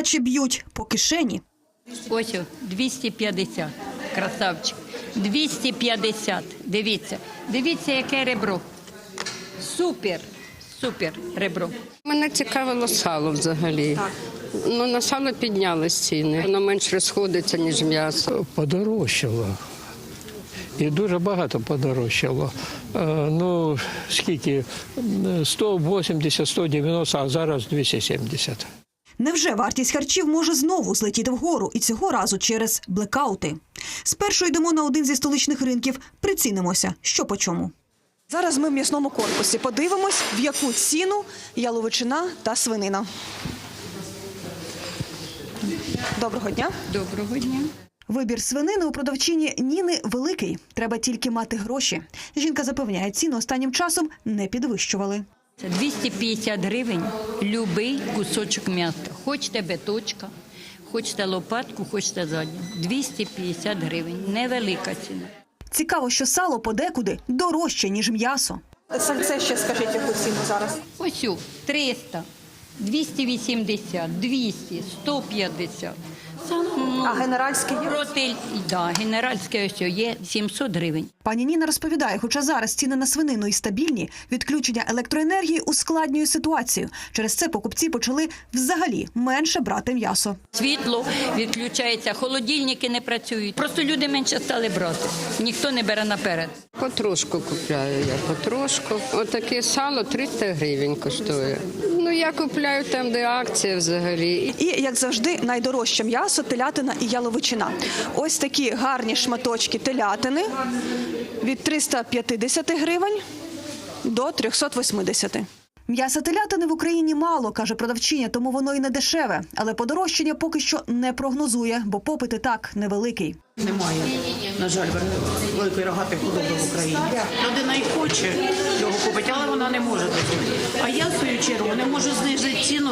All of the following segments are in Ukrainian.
радше б'ють по кишені. Ось 250. Красавчик. 250. Дивіться. Дивіться, яке ребро. Супер. Супер ребро. Мене цікавило сало взагалі. Ну, на сало піднялись ціни. Воно менш розходиться, ніж м'ясо. подорожчало. І дуже багато подорожчало. Е, Ну, скільки? 180, 190, а зараз 270. Невже вартість харчів може знову злетіти вгору і цього разу через блекаути? Спершу йдемо на один зі столичних ринків, прицінимося, що по чому. Зараз ми в м'ясному корпусі подивимось, в яку ціну яловичина та свинина. Доброго дня. Доброго дня. Вибір свинини у продавчині Ніни великий. Треба тільки мати гроші. Жінка запевняє, ціну останнім часом не підвищували. Це 250 гривень любий кусочок м'яса. Хочете биточка, хочете лопатку, хочете задню. 250 гривень. Невелика ціна. Цікаво, що сало подекуди дорожче, ніж м'ясо. Сальце ще скажіть, яку ціну зараз. Ось у 300, 280, 200, 150. А генеральський є? проти, да, генеральське ось є 700 гривень. Пані Ніна розповідає, хоча зараз ціни на свинину і стабільні, відключення електроенергії ускладнює ситуацію. Через це покупці почали взагалі менше брати м'ясо. Світло відключається, холодильники не працюють. Просто люди менше стали брати. Ніхто не бере наперед. Потрошку купляю я, потрошку. Отаке сало 300 гривень коштує. Я купляю там, де акція взагалі. І, як завжди, найдорожче м'ясо, телятина і яловичина. Ось такі гарні шматочки телятини від 350 гривень до 380. М'яса телятини в Україні мало, каже продавчиня, тому воно і не дешеве. Але подорожчання поки що не прогнозує, бо попит і так невеликий. Немає, на жаль, великої рогатої худоби в Україні. Людина і хоче його купити, але вона не може. А я, чергу, не можу знизити ціну,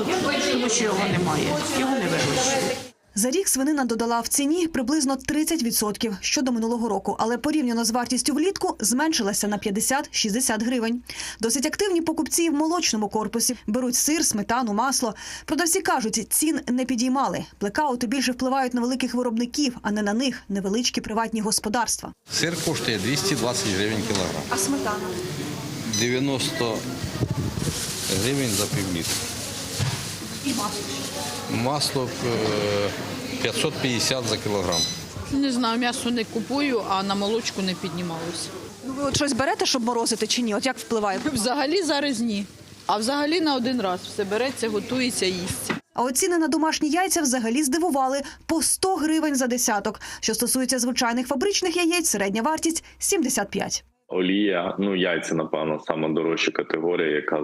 тому що його немає. Його не вирощують. За рік свинина додала в ціні приблизно 30% щодо минулого року, але порівняно з вартістю влітку зменшилася на 50-60 гривень. Досить активні покупці в молочному корпусі беруть сир, сметану, масло. Продавці кажуть, цін не підіймали. Блекаути більше впливають на великих виробників, а не на них невеличкі приватні господарства. Сир коштує 220 гривень кілограм. А сметана? 90 гривень за півлітра. І масло. Масло е, 550 за кілограм. Не знаю, м'ясо не купую, а на молочку не піднімалося. Ну, ви от щось берете, щоб морозити чи ні? От як впливає? Взагалі зараз ні. А взагалі на один раз все береться, готується, їсться. А от ціни на домашні яйця взагалі здивували по 100 гривень за десяток. Що стосується звичайних фабричних яєць, середня вартість 75. Олія, ну яйця, напевно, саме дорожча категорія, яка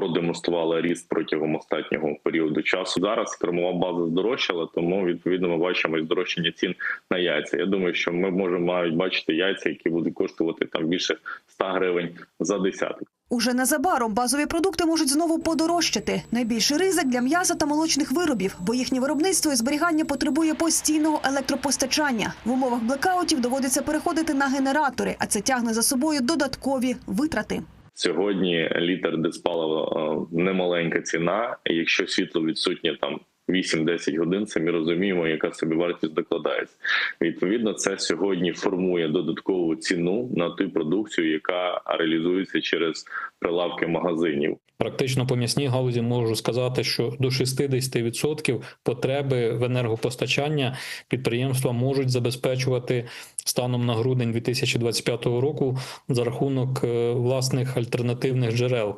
продемонструвала ріст протягом останнього періоду часу. Зараз кормова база здорожчала, тому відповідно ми бачимо здорожчання цін на яйця. Я думаю, що ми можемо мають бачити яйця, які будуть коштувати там більше 100 гривень за десяток. Уже незабаром базові продукти можуть знову подорожчати. Найбільший ризик для м'яса та молочних виробів, бо їхнє виробництво і зберігання потребує постійного електропостачання. В умовах блекаутів доводиться переходити на генератори, а це тягне за собою додаткові витрати. Сьогодні літр диспалива е, немаленька ціна. Якщо світло відсутнє там 8-10 годин, самі розуміємо, яка собі вартість докладається. Відповідно, це сьогодні формує додаткову ціну на ту продукцію, яка реалізується через прилавки магазинів. Практично по м'ясній галузі можу сказати, що до 60% потреби в енергопостачання підприємства можуть забезпечувати станом на грудень 2025 року за рахунок е, власних альтернативних джерел.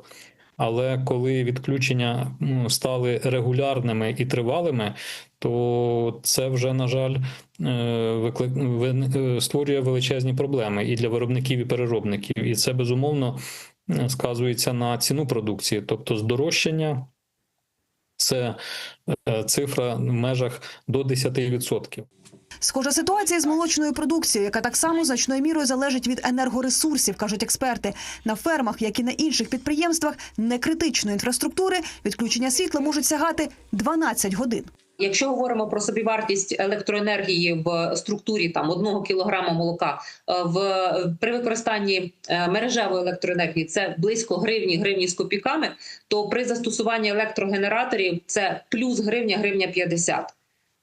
Але коли відключення стали регулярними і тривалими, то це вже на жаль е, е, створює величезні проблеми і для виробників, і переробників. І це безумовно е, сказується на ціну продукції, тобто здорожчання. Це цифра в межах до 10%. Схожа ситуація з молочною продукцією, яка так само значною мірою залежить від енергоресурсів, кажуть експерти. На фермах, як і на інших підприємствах некритичної інфраструктури, відключення світла можуть сягати 12 годин. Якщо говоримо про собівартість електроенергії в структурі там одного кілограма молока е, в при використанні е, мережевої електроенергії це близько гривні, гривні з копійками, то при застосуванні електрогенераторів це плюс гривня, гривня 50.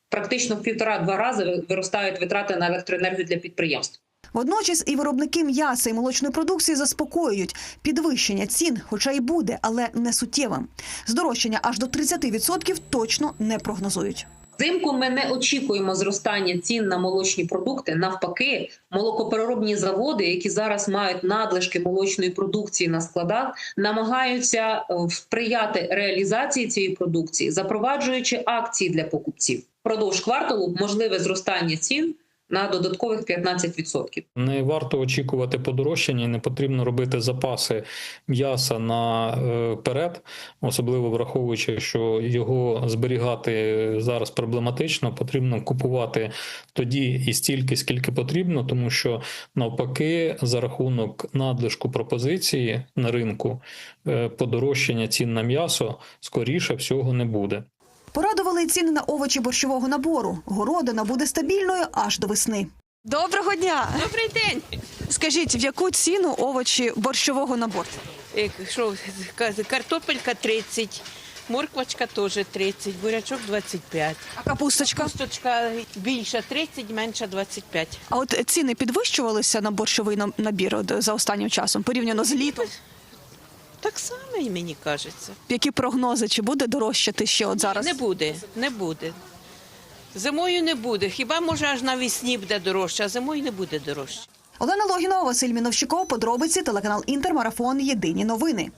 Практично в півтора-два рази виростають витрати на електроенергію для підприємств. Водночас і виробники м'яса і молочної продукції заспокоюють підвищення цін, хоча й буде, але не суттєвим. Здорожчання аж до 30% точно не прогнозують. Взимку ми не очікуємо зростання цін на молочні продукти. Навпаки, молокопереробні заводи, які зараз мають надлишки молочної продукції на складах, намагаються е, сприяти реалізації цієї продукції, запроваджуючи акції для покупців. Продовж кварталу можливе зростання цін на додаткових 15%. Не варто очікувати подорожчання, не потрібно робити запаси м'яса наперед, особливо враховуючи, що його зберігати зараз проблематично. Потрібно купувати тоді і стільки, скільки потрібно, тому що навпаки, за рахунок надлишку пропозиції на ринку е, подорожчання цін на м'ясо скоріше всього не буде. Порадували й ціни на овочі борщового набору. Городина буде стабільною аж до весни. Доброго дня! Добрий день. Скажіть, в яку ціну овочі борщового набору? Е, Що, картопелька 30, морквочка теж 30, бурячок 25. А капусточка? Косточка більша 30, менша 25. А от ціни підвищувалися на борщовий на- набір за останнім часом порівняно з літом. Так само і мені кажеться. Які прогнози? Чи буде дорожчати ще от зараз? Не буде, не буде. Зимою не буде. Хіба може аж навісні буде дорожче, а зимою не буде дорожче. Олена Логінова, Василь Міновщиков, подробиці, телеканал Інтермарафон. Єдині новини.